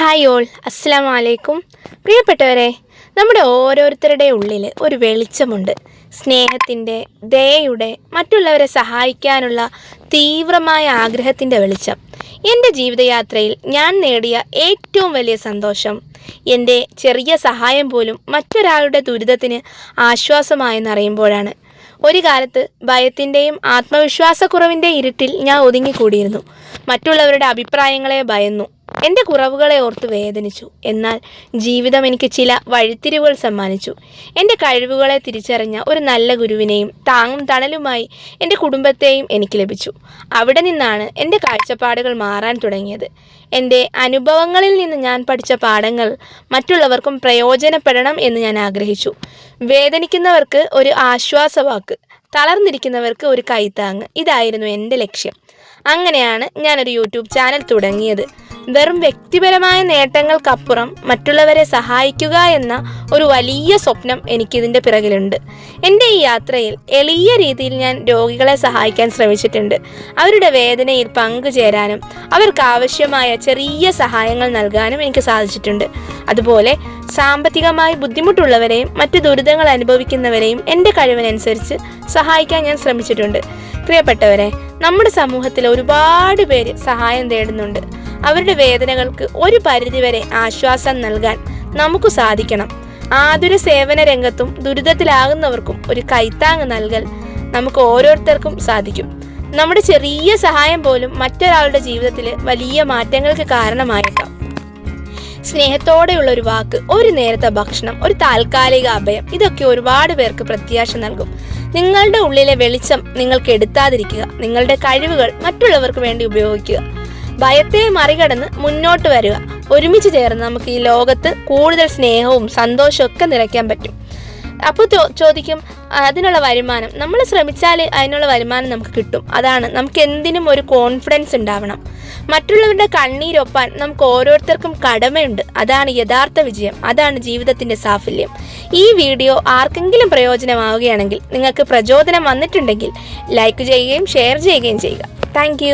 Hi all അസ്സാം വലൈക്കും പ്രിയപ്പെട്ടവരെ നമ്മുടെ ഓരോരുത്തരുടെ ഉള്ളിൽ ഒരു വെളിച്ചമുണ്ട്. സ്നേഹത്തിന്റെ ദയയുടെ മറ്റുള്ളവരെ സഹായിക്കാനുള്ള തീവ്രമായ ആഗ്രഹത്തിന്റെ വെളിച്ചം. എന്റെ ജീവിതയാത്രയിൽ ഞാൻ നേടിയ ഏറ്റവും വലിയ സന്തോഷം എന്റെ ചെറിയ സഹായം പോലും മറ്റൊരാളുടെ ദുരിതത്തിന് ആശ്വാസമായെന്നറിയുമ്പോഴാണ് ഒരു കാലത്ത് ഭയത്തിന്റെയും ആത്മവിശ്വാസക്കുറവിന്റെ ഇരുട്ടിൽ ഞാൻ ഒതുങ്ങിക്കൂടിയിരുന്നു. മറ്റുള്ളവരുടെ അഭിപ്രായങ്ങളെ ഭയന്നു. എന്റെ കുറവുകളെ ഓർത്ത് വേദനിച്ചു. എന്നാൽ ജീവിതം എനിക്ക് ചില വഴിത്തിരിവുകൾ സമ്മാനിച്ചു. എന്റെ കഴിവുകളെ തിരിച്ചറിഞ്ഞ ഒരു നല്ല ഗുരുവിനെയും താങ്ങും തണലുമായി എന്റെ കുടുംബത്തെയും എനിക്ക് ലഭിച്ചു. അവിടെ നിന്നാണ് എന്റെ കാഴ്ചപ്പാടുകൾ മാറാൻ തുടങ്ങിയത്. എന്റെ അനുഭവങ്ങളിൽ നിന്ന് ഞാൻ പഠിച്ച പാഠങ്ങൾ മറ്റുള്ളവർക്കും പ്രയോജനപ്പെടണം എന്ന് ഞാൻ ആഗ്രഹിച്ചു. വേദനിക്കുന്നവർക്ക് ഒരു ആശ്വാസവാക്ക് തളർന്നിരിക്കുന്നവർക്ക് ഒരു കൈത്താങ്ങ് ഇതായിരുന്നു എന്റെ ലക്ഷ്യം. അങ്ങനെയാണ് ഞാനൊരു യൂട്യൂബ് ചാനൽ തുടങ്ങിയത്. വെറും വ്യക്തിപരമായ നേട്ടങ്ങൾക്കപ്പുറം മറ്റുള്ളവരെ സഹായിക്കുക എന്ന ഒരു വലിയ സ്വപ്നം എനിക്കിതിന്റെ പിറകിലുണ്ട്. എന്റെ ഈ യാത്രയിൽ എളിയ രീതിയിൽ ഞാൻ രോഗികളെ സഹായിക്കാൻ ശ്രമിച്ചിട്ടുണ്ട്. അവരുടെ വേദനയിൽ പങ്കുചേരാനും അവർക്ക് ആവശ്യമായ ചെറിയ സഹായങ്ങൾ നൽകാനും എനിക്ക് സാധിച്ചിട്ടുണ്ട്. അതുപോലെ സാമ്പത്തികമായി ബുദ്ധിമുട്ടുള്ളവരെയും മറ്റു ദുരിതങ്ങൾ അനുഭവിക്കുന്നവരെയും എന്റെ കഴിവിനനുസരിച്ച് സഹായിക്കാൻ ഞാൻ ശ്രമിച്ചിട്ടുണ്ട്. പ്രിയപ്പെട്ടവരെ നമ്മുടെ സമൂഹത്തിൽ ഒരുപാട് പേര് സഹായം തേടുന്നുണ്ട്. അവരുടെ വേദനകൾക്ക് ഒരു പരിധിവരെ ആശ്വാസം നൽകാൻ നമുക്ക് സാധിക്കണം. ആതുര സേവന രംഗത്തും ദുരിതത്തിലാകുന്നവർക്കും ഒരു കൈത്താങ് നൽകൽ നമുക്ക് ഓരോരുത്തർക്കും സാധിക്കും. നമ്മുടെ ചെറിയ സഹായം പോലും മറ്റൊരാളുടെ ജീവിതത്തിൽ വലിയ മാറ്റങ്ങൾക്ക് കാരണമായേക്കാം. സ്നേഹത്തോടെയുള്ള ഒരു വാക്ക് ഒരു നേരത്തെ ഭക്ഷണം ഒരു താൽക്കാലിക അഭയം ഇതൊക്കെ ഒരുപാട് പേർക്ക് പ്രത്യാശ നൽകും. നിങ്ങളുടെ ഉള്ളിലെ വെളിച്ചം നിങ്ങൾക്ക് എടുത്താതിരിക്കുക നിങ്ങളുടെ കഴിവുകൾ മറ്റുള്ളവർക്ക് വേണ്ടി ഉപയോഗിക്കുക. ഭയത്തെ മറികടന്ന് മുന്നോട്ട് വരിക. ഒരുമിച്ച് ചേർന്ന് നമുക്ക് ഈ ലോകത്ത് കൂടുതൽ സ്നേഹവും സന്തോഷവും ഒക്കെ നിറയ്ക്കാൻ പറ്റും. അപ്പോൾ ചോദിക്കും അതിനുള്ള വരുമാനം നമ്മൾ ശ്രമിച്ചാൽ അതിനുള്ള വരുമാനം നമുക്ക് കിട്ടും. അതാണ് നമുക്ക് എന്തിനും ഒരു കോൺഫിഡൻസ് ഉണ്ടാവണം. മറ്റുള്ളവരുടെ കണ്ണീരൊപ്പാൻ നമുക്ക് ഓരോരുത്തർക്കും കടമയുണ്ട്. അതാണ് യഥാർത്ഥ വിജയം അതാണ് ജീവിതത്തിന്റെ സാഫല്യം. ഈ വീഡിയോ ആർക്കെങ്കിലും പ്രയോജനമാവുകയാണെങ്കിൽ നിങ്ങൾക്ക് പ്രചോദനം വന്നിട്ടുണ്ടെങ്കിൽ ലൈക്ക് ചെയ്യുകയും ഷെയർ ചെയ്യുകയും ചെയ്യുക. താങ്ക്